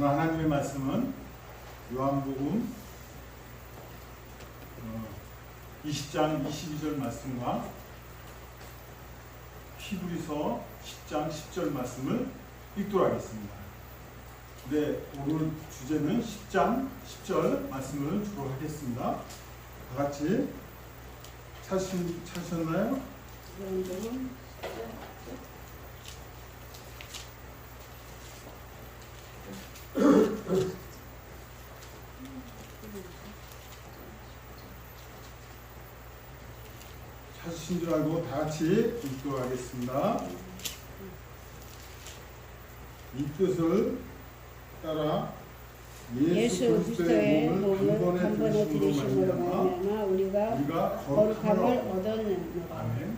오늘 하나님의 말씀은 요한복음 어, 20장 22절 말씀과 히브리서 10장 10절 말씀을 읽도록 하겠습니다. 네, 오늘 주제는 10장 10절 말씀을 주로 하겠습니다. 다 같이 찾으셨나요? 요한 찾으신 줄 알고 다 같이 읽도록 하겠습니다. 이 뜻을 따라 예수 그리스도의 몸을 단번에 들이심으로 말미암아 우리가 우리가 거룩함을 얻었느니라. 아멘.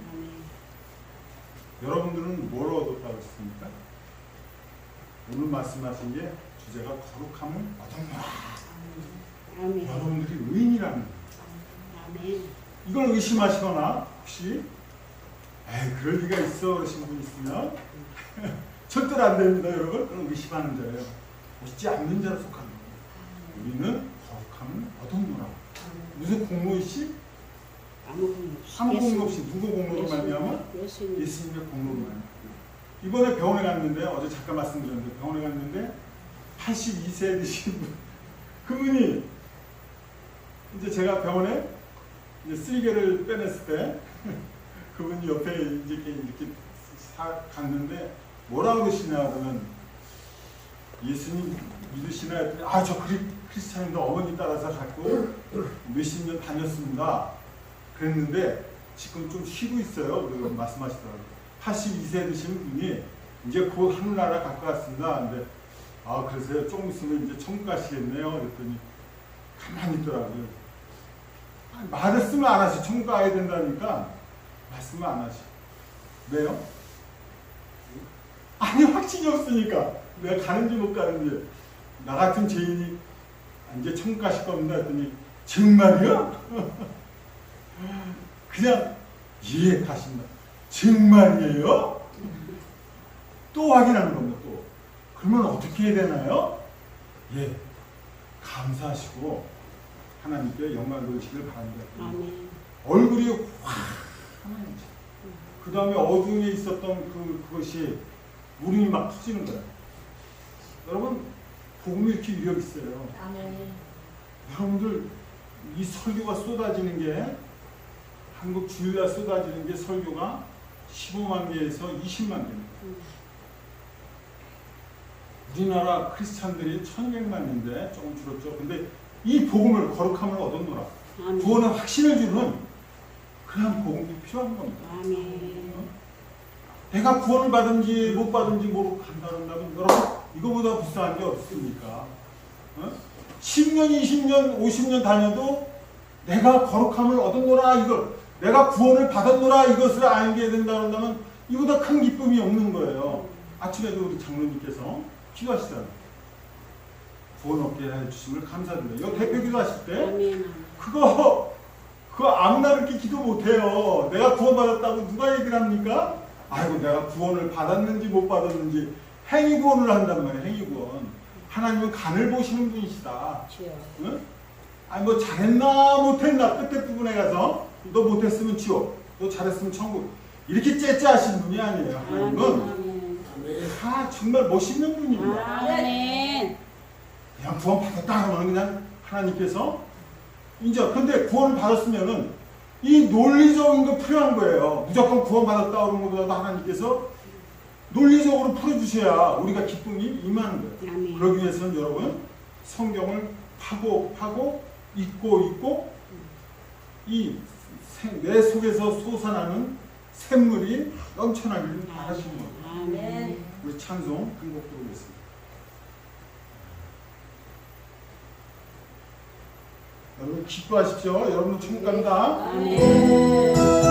여러분들은 뭘 얻었다고 했습니까? 오늘 말씀하신 게 주제가 거룩함을 얻었노라. 아멘. 여러분들이 의인이라는 거예요. 아멘. 이걸 의심하시거나 혹시 에이 그럴 리가 있어. 그러신 분 있으면. 절대로 안 됩니다 여러분. 그건 의심하는 자예요. 믿지 않는 자로 속하는 거예요. 우리는 거룩함을 얻었노라 무슨 공로이시? 아무 공로 없이. 누구 공로로 말미암아? 예수님. 예수님의 공로로 말미암아. 이번에 병원에 갔는데 어제 잠깐 말씀드렸는데 병원에 갔는데 82세 되신 분. 그분이 이제 제가 병원에 이제 쓰리개를 빼냈을 때 그분이 옆에 이렇게, 이렇게 사, 갔는데 뭐라고 그러시냐 그러면 예수님 믿으시나 했더니 아저 크리스찬인데 어머니 따라서 갖고 몇십 년 다녔습니다. 그랬는데 지금 좀 쉬고 있어요. 그리고 말씀하시더라고요. 82세 되신 분이 이제 곧 하늘나라 갖고 갔습니다. 근데 아 그러세요? 조금 있으면 이제 천국 가시겠네요. 그랬더니 가만히 있더라고요 말했으면 안 하시. 천국 가야 된다니까 말씀을 안 하시. 왜요? 아니 확신이 없으니까 내가 가는지 못 가는지 나 같은 죄인이 이제 천국 가실 겁니다 했더니 정말이요? 그냥 예 가신다. 정말이에요? 또 확인하는 겁니다. 또 그러면 어떻게 해야 되나요? 예 감사하시고 하나님께 영광 돌리시길 바랍니다. 아멘. 얼굴이 확그 다음에 어둠에 있었던 그, 그것이 울음이 막 터지는 거예요. 여러분, 복음이 이렇게 위력 있어요. 아멘. 여러분들, 이 설교가 쏟아지는 게, 한국 주일날 쏟아지는 게 설교가 15만 개에서 20만 개입니다. 음. 우리나라 크리스찬들이 1200만인데 조금 줄었죠. 근데 이 복음을, 거룩함을 얻었노라. 아멘. 구원의 확신을 주는 그런 복음이 필요한 겁니다. 아멘. 내가 구원을 받은지 못 받은지 모르고 간다면 여러분 이거보다 불쌍한 게 없습니까? 어? 10년, 20년, 50년 다녀도 내가 거룩함을 얻었노라 이걸 내가 구원을 받았노라 이것을 알게 된다 그런다면 이보다 큰 기쁨이 없는 거예요. 아침에도 우리 장로님께서 기도하시잖아요. 구원 얻게 해 주심을 감사드려요. 이거 대표 기도하실 때. 그거 그거 아무나 그렇게 기도 못해요. 내가 구원 받았다고 누가 얘기를 합니까? 아이고 내가 구원을 받았는지 못 받았는지 행위 구원을 한단 말이에요. 행위 구원. 하나님은 간을 보시는 분이시다. 응? 아니 뭐 잘했나 못했나 끝에 부분에 가서 너 못했으면 지옥, 너 잘했으면 천국 이렇게 째째하신 분이 아니에요. 하나님은. 다 정말 멋있는 분입니다. 아멘. 그냥 구원 받았다 그러면 그냥 하나님께서 이제 근데 구원을 받았으면은 이 논리적인 거 필요한 거예요. 무조건 구원 받았다 그런 것보다도 하나님께서 논리적으로 풀어주셔야 우리가 기쁨이 임하는 거예요. 아멘. 그러기 위해서는 여러분 성경을 파고 파고 읽고 읽고 이 내 속에서 솟아나는 샘물이 넘쳐나기를 바라시는 거예요. 아멘. 우리 찬송 한곡 부르겠습니다. 여러분 기뻐하십시오. 여러분 천국 갑니다. 아멘.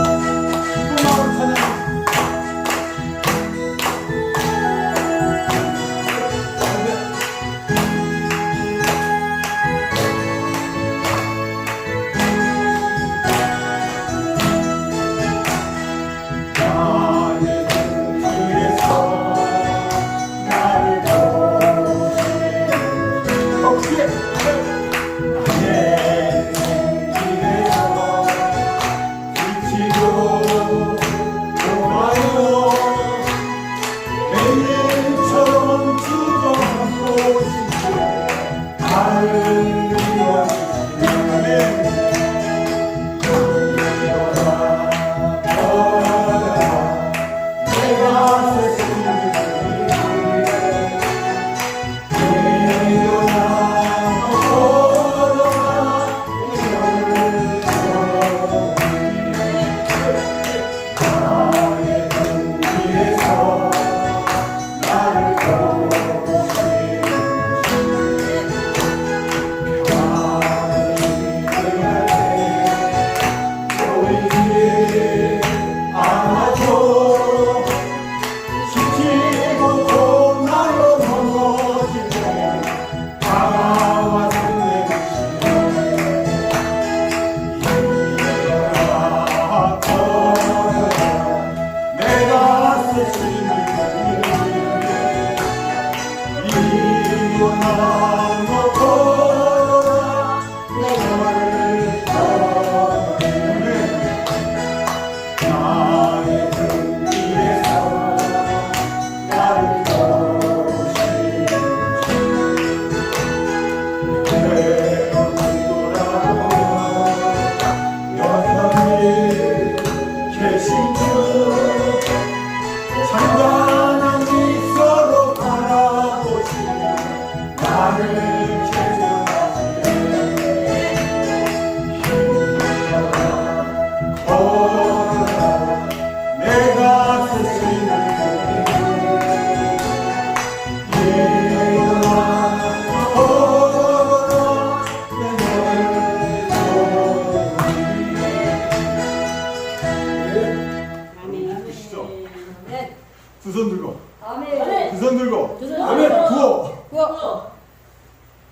아멘. 구호 구호.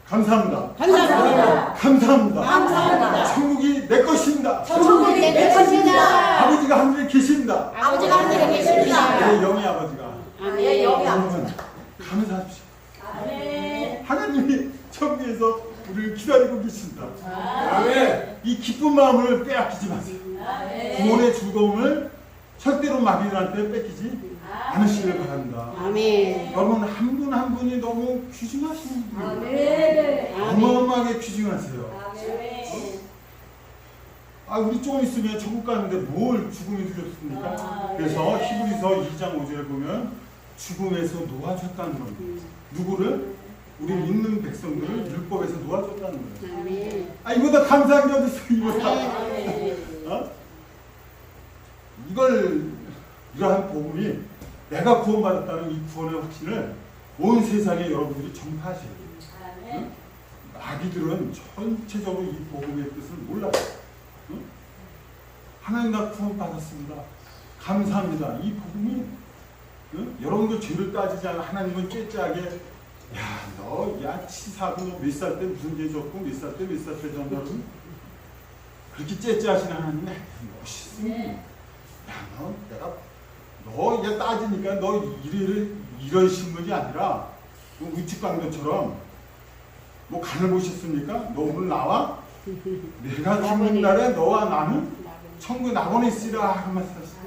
감사합니다. 감사합니다. 감사합니다. 감사합니다. 천국이 내 것입니다. 천국이 내 것입니다. 아버지가 하늘에 계십니다. 아버지가 하늘에 계십니다. 내 영의 아버지가 예, 영이 아멘. 여러분 감사합시다. 아멘. 하나님이 천국에서 우리를 기다리고 계신다. 아멘. 이 기쁜 마음을 빼앗기지 마세요. 아멘. 구원의 즐거움을 절대로 마귀들한테 뺏기지 않으시길 바랍니다. 아멘. 여러분 한 분 한 분이 너무 귀중하신 분이에요. 아멘. 아멘. 어마어마하게 귀중하세요. 아멘. 아 우리 조금 있으면 천국 가는데 뭘 죽음이 두렵습니까? 아, 그래서 네. 히브리서 2장 5절에 보면 죽음에서 놓아줬다는 겁니다. 누구를? 우리 믿는 백성들을 율법에서 놓아줬다는 거예요. 아멘. 아 이보다 감사한 게 어디 있어 이보다. 아멘. 어? 이걸 이러한 복음이 내가 구원받았다는 이 구원의 확신을 온 세상에 여러분들이 전파하셔야 돼요. 아멘. 마귀들은 전체적으로 이 복음의 뜻을 몰라요. 응? 하나님 나 구원받았습니다. 감사합니다. 이 복음이 응? 여러분들 죄를 따지지 않아 하나님은 째째하게 야 너 야 치사하고 너몇살 때 무슨 죄 졌고 몇 살 때 몇 살 때 졌나는 그렇게 째째하신 하나님이 멋있습니다. 네. 야너 내가 너 이제 따지니까 너 이를 이런 신문이 아니라 뭐 우측 강도처럼 뭐 간을 보셨습니까? 너 오늘 나와? 내가 죽는 날에 너와 나는 천국 낙원에 있으라 하고 말씀하셨어요.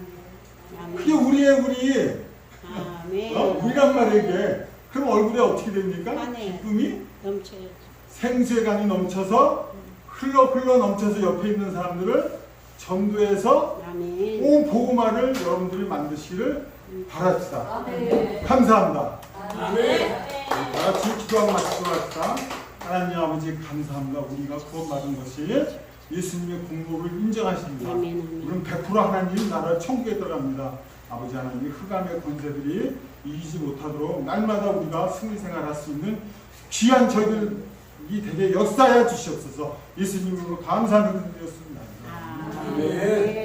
그게. 우리의 우리 아멘. 어? 우리란 말이게 그럼 얼굴에 어떻게 됩니까? 하네요. 기쁨이 넘쳐요. 생수의간이 넘쳐서 흘러 흘러 넘쳐서 옆에 있는 사람들을 전도해서 아멘. 온 복음화를 여러분들이 만드시기를 바랍시다. 아멘. 감사합니다. 아멘. 다 같이 기도하고 마치도록 합시다. 하나님 아버지 감사합니다. 우리가 구원받은 것이 예수님의 공로를 인정하십니다. 아멘. 아멘. 우리는 100% 하나님 나라 천국에 들어갑니다. 아버지 하나님 흑암의 권세들이 이기지 못하도록 날마다 우리가 승리 생활할 수 있는 귀한 저희들이 되게 역사하여 주시옵소서 예수님으로 감사하는 드렸습니다. 아멘.